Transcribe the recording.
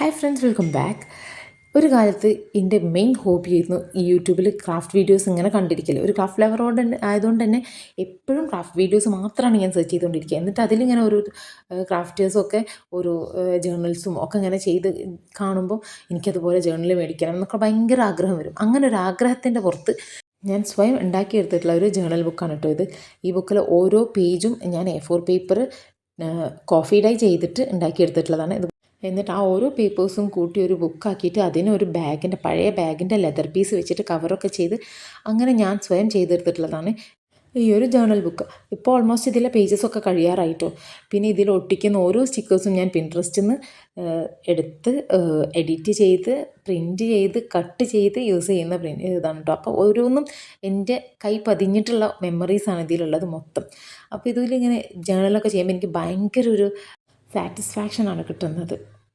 Hi friends welcome back ഒരു കാലത്ത് എന്റെ മെയിൻ ഹോബിയായിരുന്നു ഈ യൂട്യൂബിൽ ക്രാഫ്റ്റ് വീഡിയോസ് ഇങ്ങനെ കണ്ടിരിക്കൽ ഒരു ക്രാഫ്റ്റ് ലവറോട് ആയതുകൊണ്ട് തന്നെ എപ്പോഴും ക്രാഫ്റ്റ് വീഡിയോസ് മാത്രമാണ് ഞാൻ സെർച്ച് ചെയ്തുകൊണ്ടിരിക്കുക. എന്നിട്ട് അതിലിങ്ങനെ ഒരു ക്രാഫ്റ്റേഴ്സൊക്കെ ഓരോ ജേർണൽസും ഒക്കെ ഇങ്ങനെ ചെയ്ത് കാണുമ്പോൾ എനിക്കതുപോലെ ജേർണൽ മേടിക്കണം എന്നൊക്കെ ഭയങ്കര ആഗ്രഹം വരും. അങ്ങനെ ഒരു ആഗ്രഹത്തിന്റെ പുറത്ത് ഞാൻ സ്വയം ഉണ്ടാക്കിയെടുത്തിട്ടുള്ള ഒരു ജേർണൽ ബുക്കാണ് കേട്ടോ ഇത്. ഈ ബുക്കിൽ ഓരോ പേജും ഞാൻ A four paper coffee dye ചെയ്തിട്ട് ഉണ്ടാക്കിയെടുത്തിട്ടുള്ളതാണ്. ഇത് എന്നിട്ട് ആ ഓരോ പേപ്പേഴ്സും കൂട്ടി ഒരു ബുക്കാക്കിയിട്ട് അതിനൊരു ബാഗിന്റെ പഴയ ബാഗിന്റെ ലെതർ പീസ് വെച്ചിട്ട് കവറൊക്കെ ചെയ്ത് അങ്ങനെ ഞാൻ സ്വയം ചെയ്തെടുത്തിട്ടുള്ളതാണ് ഈ ഒരു ജേണൽ ബുക്ക് ഇപ്പോൾ ഓൾമോസ്റ്റ് ഇതിലെ പേജസൊക്കെ കഴിയാറായിട്ടോ. പിന്നെ ഇതിൽ ഒട്ടിക്കുന്ന ഓരോ സ്റ്റിക്കേഴ്സും ഞാൻ പിൻട്രസ്റ്റിൽ നിന്ന് എടുത്ത് എഡിറ്റ് ചെയ്ത് പ്രിന്റ് ചെയ്ത് കട്ട് ചെയ്ത് യൂസ് ചെയ്യുന്ന പ്രിന്റ് ഇതാണ് കേട്ടോ അപ്പോൾ ഓരോന്നും എന്റെ കൈ പതിഞ്ഞിട്ടുള്ള മെമ്മറീസാണ് ഇതിലുള്ളത് മൊത്തം. അപ്പോൾ ഇതിലിങ്ങനെ ജേണലൊക്കെ ചെയ്യുമ്പോൾ എനിക്ക് ഭയങ്കര ഒരു സാറ്റിസ്ഫാക്ഷനാണ് കിട്ടുന്നത്.